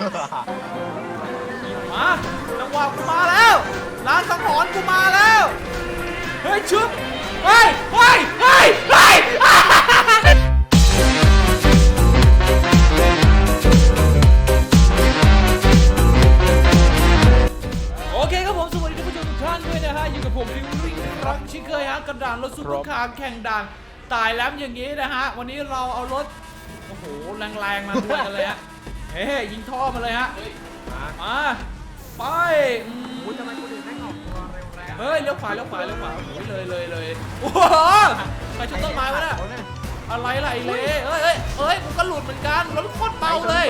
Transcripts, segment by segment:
มาจังหวะกูมาแล้วร้านสังหรณ์กูมาแล้ว เฮ้ยชึบเฮ้ยเฮ้ยเฮ้ยเฮ้ยโอเคครับผมสวัสดีท่านผู้ชมทุกท่านด้วยนะฮะอยู่กับผมริวริ่งรั้งชิคเคยฮะกระดานรถซุปเปอร์คาร์แข่งด่านตายแล้วอย่างนี้นะฮะ วันนี้เราเอารถ โอ้โห แรงๆ มาด้วยกันเลยฮะ เฮ้ยยิงท่อมาเลยฮะมาไปอืมคุณทำไมคนอื่นไม่ออกตัวเร็วแรงเฮ้ยเลี้ยวขวาเลี้ยวขวาเลี้ยวขวาโอ้โหเลยเลยเลยโอ้โหใครชนต้นไม้วะเนี่ยอะไรล่ะไอ้เล่เอ้ยเอ้ยเอ้ยกูก็หลุดเหมือนกันรถโคตรเบาเลย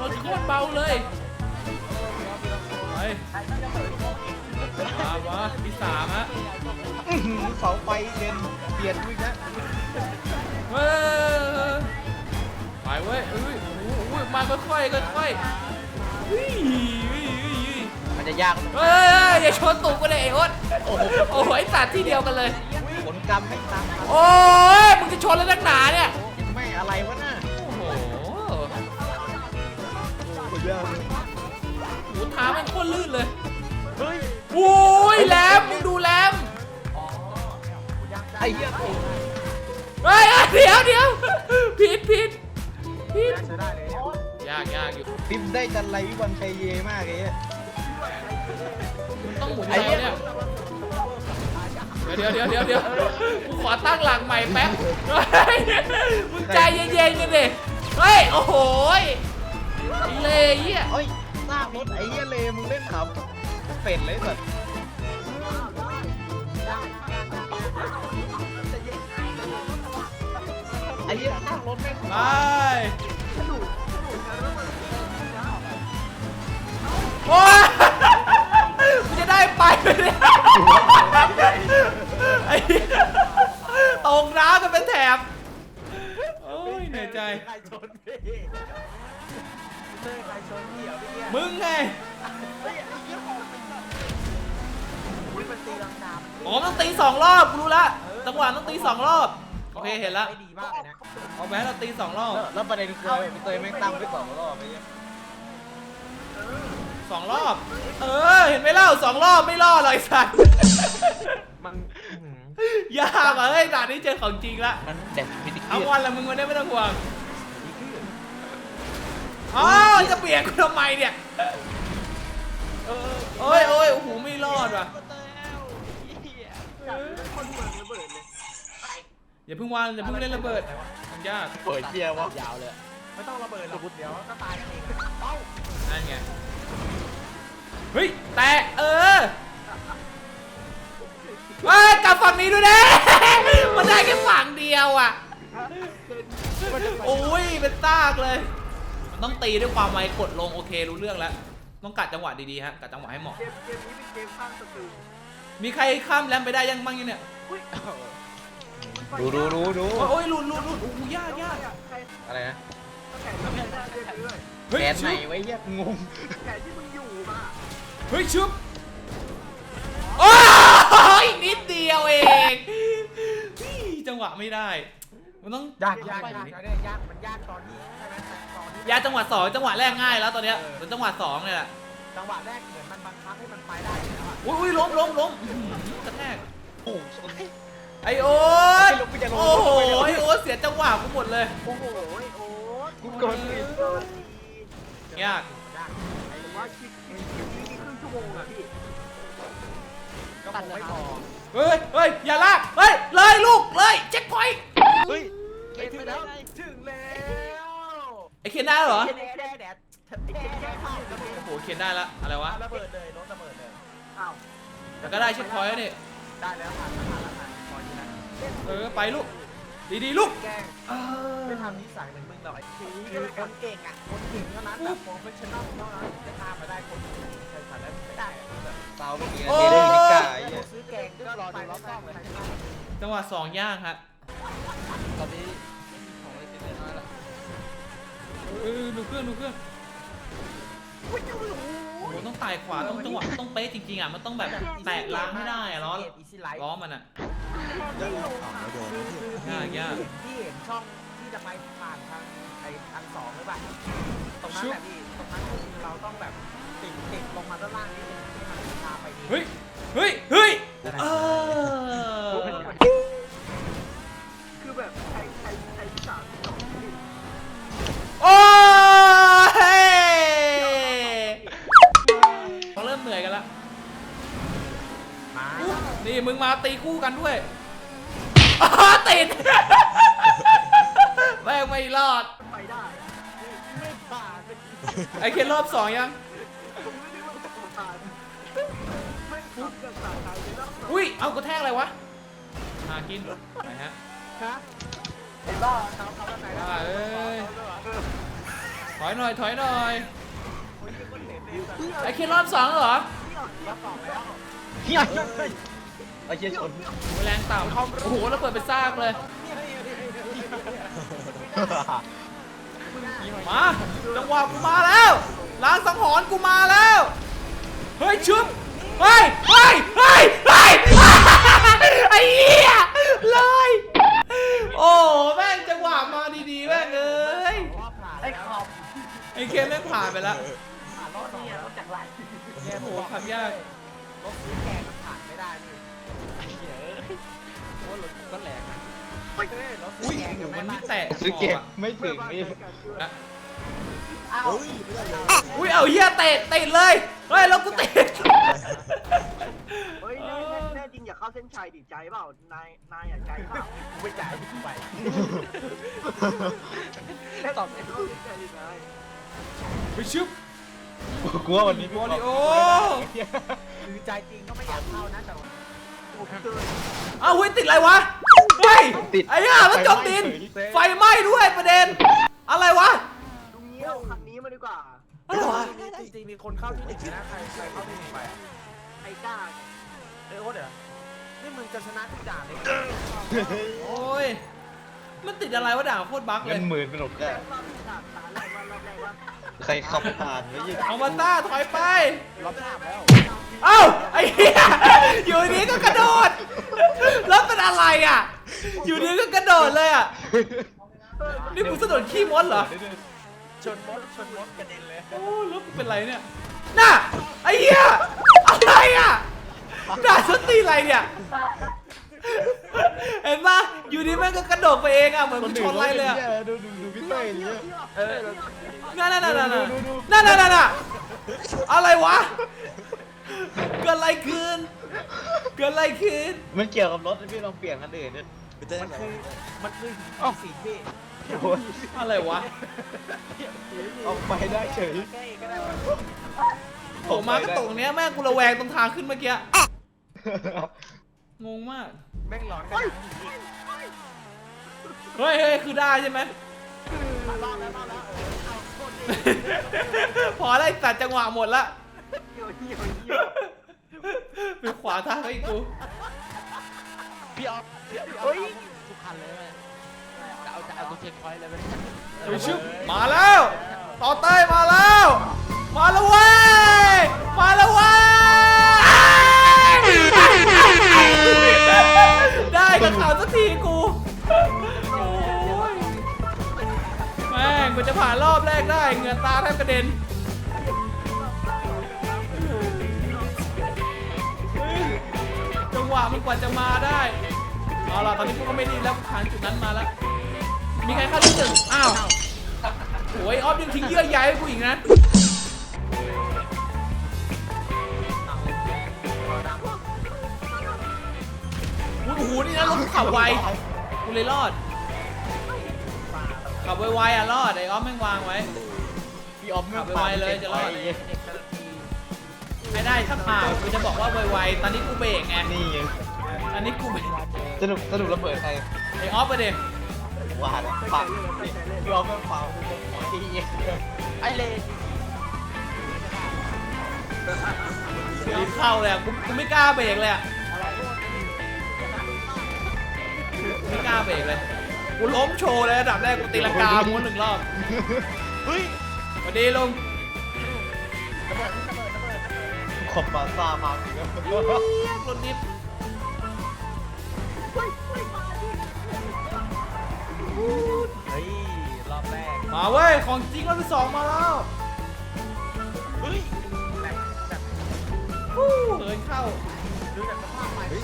รถโคตรเบาเลยไปมามาที่สามฮะเสาไฟเด่นเปลี่ยนวิ่งนะ มาค่อยๆค่อยๆวิ่งวิ่งวิ่งวิ่งมันจะยากเฮ้ยเฮ้ยอย่าชนตุกกันเลยไอ้โอ๊ตโอ้โหโอ้โหไอ้สัตว์ที่เดียวกันเลยผลกรรมไม่ตามทันโอ้ยมึงจะชนแล้วนักหนาเนี่ยไม่อะไรวะน่ะโอ้โหโอ้ยยากหมูท้ามันโคตรลื่นเลยเฮ้ยโอ้ยแหลมมึงดูแหลมไอ้เหี้ยเฮ้ยเฮ้ยเดี๋ยวเดี๋ยวผิดผิดผิดใช้ได้เลย ยากยากอยู่ติมได้จันไรวิวันชัยเยมากเลยมันต้องหมุนอะไรเนี่ยเดี๋ยวเดี๋ยวเดี๋ยวเดี๋ยวกูขอตั้งหลักใหม่แป๊บเฮ้ยมึงใจเย็นๆกันดิเฮ้ยโอ้โหยไอ้เลยเหี้ยเฮ้ยสร้างรถไอ้เหี้ยเลมึงเล่นขับเป็ดเลยสัตว์ไอ้เหี้ยสร้างรถแม่งไป โอ้ยกูจะได้ไปไหมเนี่ยไอ้เหี้ยตกน้ำกันเป็นแถบโอ้ยเหนื่อยใจ ใครชนพี่เต้ยใครชนพี่เหรอพี่เนี่ยมึงไง เฮ้ยไอ้เหี้ยของอุ้ยมันตีลังน้อ๋อมันต้องตีสองรอบกูรู้ละจังหวะต้องตีสองรอบ โอเคเห็นละ ไม่ดีมากเลยนะเอาแม้เราตีสองรอบแล้วแล้วประเด็นคือพี่เตยแม่งตั้งไว้สองรอบไปเนี่ยสองรอบ เออ เห็นไหมเล่าสองรอบไม่รอดเลยสัตว์ มันยากอะเฮ้ยด่านนี้เจอของจริงละ มันเด็ดพิธีเอาวันละมึงวันนี้ไม่ต้องห่วงอ๋อจะเบียดกูทำไมเนี่ยโอ้ยโอ้ยโอ้โหไม่รอดว่ะอย่าเพิ่งวางอย่าเพิ่งเล่นระเบิดมันยากเปิดเกียร์วะยาวเลยไม่ต้องระเบิดหรอกเดี๋ยวก็ตายกันเองเอ้านั่นไงเฮ้ยแตะเออเฮ้ยกลับฝั่งนี้ด้วยนะมันได้แค่ฝั่งเดียวอะโอ้ยเป็นซากเลย มันต้องตีด้วยความไวกดลงโอเครู้เรื่องแล้วต้องกัดจังหวะดีๆฮะกัดจังหวะให้เหมาะเกมเกมนี้เป็นเกมข้ามสตูมีใครข้ามแรมไปได้ยังบ้างยังเนี่ย ดูดูดูดูโอ้ยโอ้ยหลุดหลุดหลุดโอ้โหยากยากอะไรนะเฮ้ยแกนไหนชึบไว้เหี้ยงงเฮ้ยชึบโอ้ยนิดเดียวเองอี้จังหวะไม่ได้ มันต้องยากยากยากยากมันยากตอนนี้ใช่ไหมตอนนี้ยาจังหวะสองจังหวะแรกง่ายแล้วตอนเนี้ยเหมือนจังหวะสองเนี่ยแหละจังหวะแรกเหมือนมันบังคับให้มันไปได้แล้วอะอุ้ยอุ้ยล้มล้มล้มอื้อหือกระแทกโอ้ชน ไอโอ๊ตไม่ลงไม่จะลงโอ้โหไม่ลงไอโอ๊ตเสียจังหวะกูหมดเลยโอ้โหโอ้กูกดผิดยากไอ้ว่าคิดมีคิวนี่ครึ่งชั่วโมงอะพี่ก็คงไม่พอเฮ้ยเฮ้ยอย่าลาก เฮ้ย เลยลูก เลยเช็คพอยต์เฮ้ยเกมไปแล้วถึงแล้วไอเคนได้เหรอแค่แค่แดดแค่แค่ข้าวก็มีโอ้โหเคนได้ละอะไรวะระเบิดเลยรถระเบิดเลยอ้าวแต่ก็ได้เช็คพอยต์แล้วนี่ได้แล้วผ่านแล้วผ่าน เออไปลูก ดีๆลูกแกล้งไม่ทำนิสัยเหมือนมึงหรอกไอ้ทีคือคนเก่งอะ คนเก่งเท่านั้นแบบโปรเฟชชั่นอลเท่านั้นจะตามมาได้คนใครผ่านแล้วไม่ได้แบบเตาเมื่อกี้โอ้เทยเลนิก้าซื้อแกงก็รอดูรอบรอบเลยจังหวะสองย่างฮะตอนนี้ไม่มีของอะไรเป็นน้อยแล้วเออดูเครื่องดูเครื่องโอ้โหต้องตายขวาต้องจังหวะต้องเป๊ะจริงๆอะมันต้องแบบแตะล้างให้ได้อะล้ออีซี่ไลท์ล้อมันอะที่ ยากยากที่เห็นช่องที่จะไปผ่านทางไอ้ทางสองหรือเปล่าตรงนั้นแหละพี่ตรงนั้นคือเราต้องแบบติดติดลงมาด้านล่างนิดนึงให้มันพาไปดีเฮ้ยเฮ้ยเฮ้ยเออคือแบบใครใครใครสามสองโอ้ยเริ่มเหนื่อยกันแล้วมานี่มึงมาตีคู่กันด้วย อ้าติดแม่งไม่รอด ไปได้ไม่ผ่านไอเคนรอบสองยัง ผมไม่ได้ว่าจะผ่านไม่ฟุกกับสายไทยเลยนะอุ้ย เอากระแทกอะไรวะหากินไหนฮะ ฮะเห็นป่ะเขาเขาด้านไหนนะอ่าเอ้ย ถอยหน่อยถอยหน่อยไอเคนรอบสองแล้วเหรอรับสองแล้วเฮียไอ้เฮียชนแรงต่ำโอ้โหแล้วเปิดเป็นซากเลย มาจังหวะกูมาแล้วล้างสังหรณ์กูมาแล้ว เฮ้ยชุบเฮ้ยเฮ้ยเฮ้ยเฮ้ยไอ้เหี้ยเลยโอ้แม่งจังหวะมาดีๆแม่งเอ้ยไอ้ขอบไอ้เคนแม่งผ่านไปแล้วผ่านรอบนี้รถจากไรโอ้โหทำยากรถซื้อแกมันผ่านไม่ได้ พี่โอ้รถก็แหลกเฮ้ยรถอุ้ยโอ้โหมันไม่แตะซื้อเก็บไม่ถึงนี่อะอ้าวอุ้ยเอาเหี้ยเตะติดเลยเฮ้ยแล้วกูติดเฮ้ยแน่แน่แน่จริงอย่าเข้าเส้นชัยดิใจเปล่านายนายอย่าใจเปล่ากูไม่จ่ายกูไปแน่ตอบไม่เข้าเส้นชัยดินายไปชึบกูว่าวันนี้บอลิโอ คือใจจริงก็ไม่อยากเข้านะแต่ว่าผม เกินเอาเฮ้ยติดอะไรวะเฮ้ยไอ้ห่าแล้วจมดิน ไฟไหม้ด้วยประเด็น อะไรวะดูเงี้ยวคันนี้มาดีกว่า อะไรวะจริงๆมีคนเข้าที่หนึ่งนะใครใครเข้าที่หนึ่งไปอะไอ้ก้าเอ้ยโอ๊ตเหรอนี่มึงจะชนะทุกด่านเลย โอ้ยมันติดอะไรวะด่าโคตรบั๊กเลเงิย นหมื่นเป็นหนกแต่แก่รอบที่สา ใครขับผ่านไม่ยิงเอามาต้าถอยไปรอบสามแล้วเอ้าไอ้เหี้ยอยู่ดีก็กระโดดแล้วเป็นอะไรอะ อยู่ดีก็กระโดดเลยอะนี่กูสะดุดขี้มดเหรอชนมดชนมดกระเด็นเลยโอ้แล้วกูเป็นไรเนี่ยน่ะไอ้เหี้ยอะไรอะด่าสตีอะไรเนี่ยเห็นปะ อยู่ดีแม่งก็กระโดดไปเองอะเหมือนมันชนอะไรเลยอะดูดูดูพี่เต้ยเนี่ยเออนั่นนั่นนั่นนั่นนั่นนั่นนั่นอะไรวะ เกิดอะไรขึ้น เกิดอะไรขึ้น มันเกี่ยวกับรถพี่ลองเปลี่ยนคันอื่นเนี่ยมันคือมันคือสีพี่โอ้ยอะไรวะออกไปได้เฉยใกล้ก็ได้โผล่มาก็ตกตรงเนี้ยแม่งกูระแวงตรงทางขึ้นเมื่อกี้ งงมาก แม่งหลอนกัน เฮ้ยเฮ้ยคือได้ใช่ไหมรอบแล้วรอบแล้วเอาโคตรดีพอไล่ตัดจังหวะหมดละเหี่ยวเหี่ยวเหี่ยวไปขวาทางให้กูพี่ออฟเฮ้ยทุกคันเลยไหมจะเอาจะเอาตัวเช็คพอยต์เลยมไปชึบมาแล้ว ต่อเต้ยมาแล้ว มาแล้วเว้ย ผ่านรอบแรกได้เงื่อตาแทบกระเด็นจังหวะมันกว่าจะมาได้เอาล่ะตอนนี้กูก็ไม่ดีแล้วผ่านจุดนั้นมาแล้ว มีใครเข้าที่หนึ่งอ้าวโอ้ยออฟยังทิ้งเยื่อใยให้กูอีกนะโอ้โหนี่นะรถขับไวกูเลยรอด ขับไวๆอะรอดไอ้ออฟแม่งวางไว้ พี่ออฟขับไวๆเลยจะรอดไม่ได้ถ้าเปล่ากูจะบอกว่าไวๆตอนนี้กูเบรกไงนี่ไงตอนนี้กูเบรกสนุกสนุกระเบิดใครไอ้ออฟไปเด็หวานปังพี่ออฟไม่เป่าไอเลนรีบเข้าเลยอะกูกูไม่กล้าเบรกเลยอะไม่กล้าเบรกเลย กูล้มโชว์เลยอันดับแรกกูตีลังกาม้วนหนึ่งรอบเฮ้ยสวัสดีลุงระบิดระเบิดระเบิดระเบิดขอบบาซ่ามาอีกแล้วรถดิฟเฮ้ยรอบแรกมาเว้ยของจริงรอบที่สองมาแล้วเฮ้ยแบบแบบเฮ้ยเข้าดูจากสภาพใหม่เฮ้ย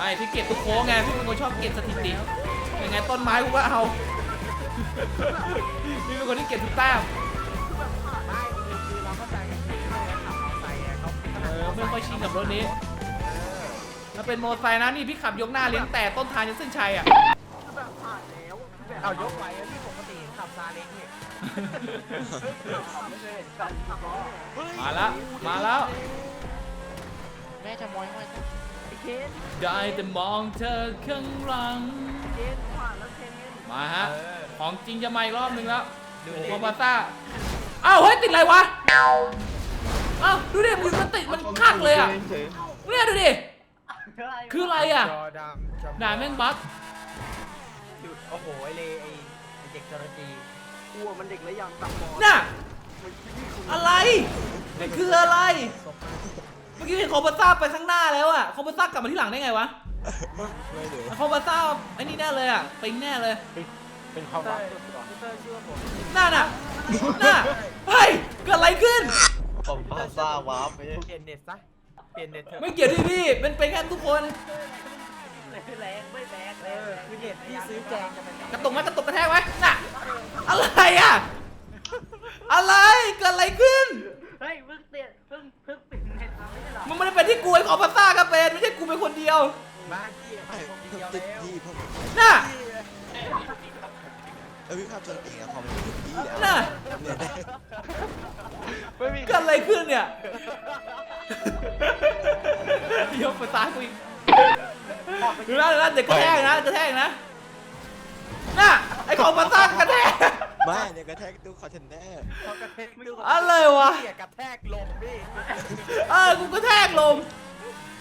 ไม่พี่เก็บทุกโค้งไงพี่เป็นคนชอบเก็บสถิติยังไงต้นไม้กูก็เอาพี่เป็นคนที่เก็บทุกแต้มไม่คือเราเข้าใจกันที่เราขับมอไซค์เขาเออไม่ค่อยชินกับรถนี้ถ้าเป็นโมอไซค์นะนี่พี่ขับยกหน้าเลี้ยงแต่ต้นทางยันเส้นชัยอะคือแบบผ่านแล้วคือแบบเอายกไว้ที่ปกติขับซาเล้งเนี่ยไม่เคยเห็นกันขับล้อมาแล้วมาแล้วแม่จะมอยไว้ไอ้ เคนได้แต่มองเธอข้างหลัง เคนผ่านแล้วเคนมาฮะ เออ ของจริงจะมาอีกรอบนึงแล้วดูโอ้ดิโหมาซ่าอ้าวเฮ้ยติดอะไรวะอ้าวดูดิมันมันติดมันคักเลยอะเนี่ยดูดิคืออะไรอะจอดำจอด่าแม่งบั๊กหยุดโอ้โหไอเลไอไอ้เด็กจรจีกลัวมันเด็กแล้วยังตับมอน่ะ มันที่คุณอะไรนี่คืออะไรเมื่ อกี้เห็นคอมบัสซ่าไปข้างหน้าแล้วอะคอมบัสซ่ากลับมาที่หลังได้ไงวะไม่เหลือคอมบัสซ่าไอ้นี่แน่เลยอะปิงแน่เลย เป็นความรักพี่เตอร์เชื่อผมน่าน่ะน่ะเฮ้ยเกิดอะไรขึ้น ผมพาซ่าวาร์ปไปเปลี่ยนเน็ตซะเปลี่ยนเน็ตเถอะไม่เกี่ยวที่พี่เป็นเป็นแค่ทุกคน แรงไม่แรงเออคือเน็ตที่ซื้อแจงจะเป็นกระตุกไหมกระตุกกระแทกไหมน่ะอะไรอะอะไรเกิดอะไรขึ้น เฮ้ยเพิ่งเปลี่ยนเพิ่งเพิ่งเปลี่ยนเน็ต มาไม่ใช่เหรอมันไม่ได้เป็นที่กูไอ้ของภาษาก็เป็นไม่ใช่กูเป็นคนเดียวบ้านที่ไม่ผมเพิ่เดีมยวติดแล้วที่เพิ่มน่ะเออพี่ภาพจนติดอะพอมันติดที่อะน่ะเนี่ยได้ไม่มีเกิดอะไรขึ้นเนี่ยเดี๋ยวภาษากูอีกดูนะดูนะเด็กกระแทกนะกระแทกนะน่ะไอ้ของภาษากระแทก ไม่เนี่ยกระแทกตู้คอนเทนเนอร์เขากระแทกดูอะไรวะ เสียกระแทกลมพี่เออกูกระแทกลม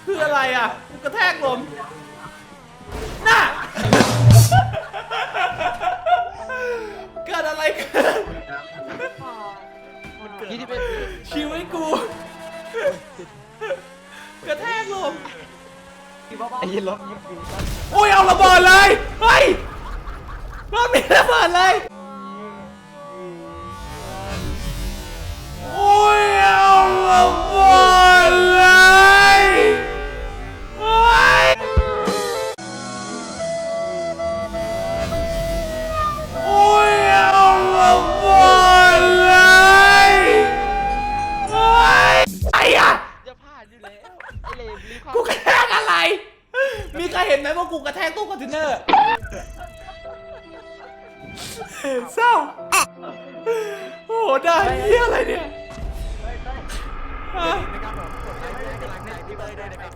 คืออะไรอะ กูกระแทกลม น่ะ เกิดอะไรขึ้นยี่ที่เป็นชีวิตกู กระแทกลม ไอ้ยี่รถมันคือโอ้ยเอาระเบิดเลย เฮ้ยรอบนี้ระเบิดเลยานอยู่แล้วไอ้เลมรีบเข้ากูกระแทกอะไร มีใครเห็นไหมว่ากูกระแทกตู้คอนเทนเนอร์เศร้าโอ้โหได้เหี้ยอะไรเนี่ยฮะนะครับผมกดไลค์ให้กำลังใจพี่ เบิร์ดด้วยนะครับ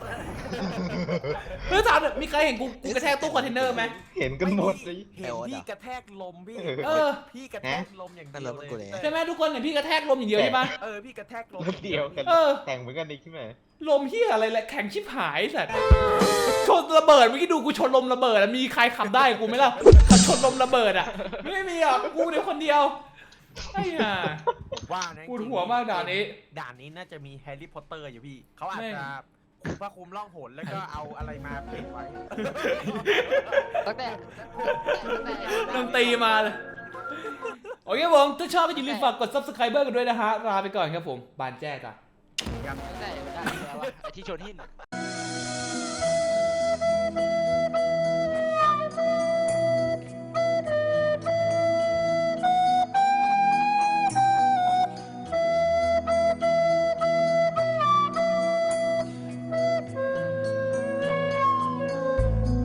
เฮ้ยถามหน่อยมีใครเห็นกูกูกระแทกตู้คอนเทนเนอร์ไหม เห็นกันหมดเลย เห็นพี่กระแทกลมพี่เออ พี่กระแทกลมอย่างเดียวนั่นเราเป็นกูเลเลยยใช่ไหมทุกคนเห็นพี่กระแทกลมอย่างเดียวใช่ปะเออพี่กระแทกลมรถเดียวกัน เออแต่งเหมือนกันอีกใช่ไหมลมเฮียอะไรแหละแข็งชิบหายสัตว์ชนระเบิดเมื่อกี้ดูกูชนลมระเบิดอะมีใครขับได้กับกูไหมล่ะขับชนลมระเบิดอะไม่มีอะกูเดียวคนเดียว ไอ้ห่าว่านะปวดหัวมากด่านนี้ ด่านนี้น่าจะมีแฮร์รี่พอตเตอร์อยู่พี่ เขาอาจแม่งจะคุมพระคุมล่องหนแล้วก็เอาอะไรมาปิดไว้ ตั้งแต่ดนตรีมาเลย โอเคครับผม ถ้าชอบก็อย่าลืมฝากกด subscribe กันด้วยนะฮะ ลาไปก่อนครับผม บานแจ้จ้ะ ตั้งแต่ได้แล้วอะไอ้ที่ชนหินอะ